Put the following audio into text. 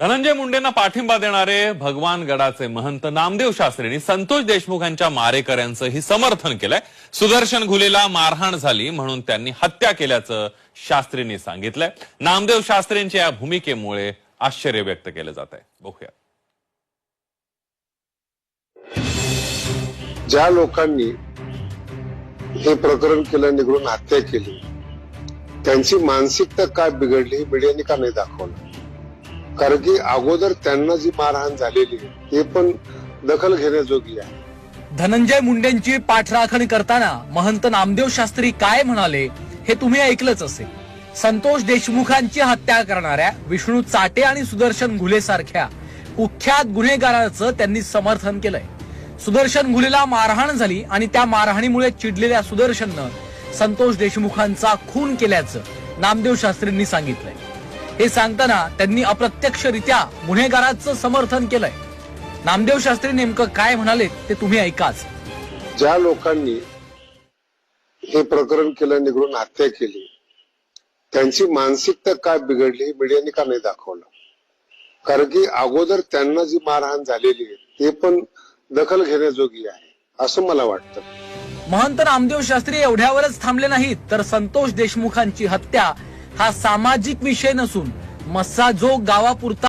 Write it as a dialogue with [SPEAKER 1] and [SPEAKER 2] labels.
[SPEAKER 1] धनंजय मुंडेंना पाठिंबा देणारे भगवान गडाचे महंत नामदेव शास्त्रींनी संतोष देशमुख यांच्या मारेकऱ्यांचंही समर्थन केलंय. सुदर्शन घुलेला मारहाण झाली म्हणून त्यांनी हत्या केल्याचं शास्त्रींनी सांगितलंय. नामदेव शास्त्रींच्या या भूमिकेमुळे आश्चर्य व्यक्त केलं जात आहे. बघूया.
[SPEAKER 2] ज्या लोकांनी हे प्रकरण केलं निघडून हत्या केली त्यांची मानसिकता काय बिघडली मीडियाने का नाही दाखवलं? कारण की अगोदर त्यांना जी मारहाण झालेली आहे, ते पण दखल घेण्याजोगी आहे.
[SPEAKER 3] धनंजय मुंडेंची पाठराखण करताना महंत नामदेव शास्त्री काय म्हणाले हे तुम्ही ऐकलंच असेल. संतोष देशमुखांची हत्या करणाऱ्या विष्णू चाटे आणि सुदर्शन घुले सारख्या कुख्यात गुन्हेगाराचं त्यांनी समर्थन केलंय. सुदर्शन घुलेला मारहाण झाली आणि त्या मारहाणीमुळे चिडलेल्या सुदर्शननं संतोष देशमुखांचा खून केल्याचं नामदेव शास्त्रींनी सांगितलंय. हे सांगताना त्यांनी अप्रत्यक्षरित्या गुन्हेगाराचं समर्थन केलंय. नामदेव शास्त्री नेमकं काय म्हणाले ते तुम्ही ऐकाच
[SPEAKER 2] ज्या लोकांनी हे प्रकरण केलं निघडून हत्या केली त्यांची मानसिकता काय बिघडली मीडियाने का नाही दाखवलं? कारण की अगोदर त्यांना जी मारहाण झालेली आहे ते पण दखल घेण्याजोगी आहे असं मला वाटतं.
[SPEAKER 3] महंत नामदेव शास्त्री एवढ्यावरच थांबले नाहीत तर संतोष देशमुखांची हत्या हा सामाजिक विषय नसून मस्साजोग गावापुरता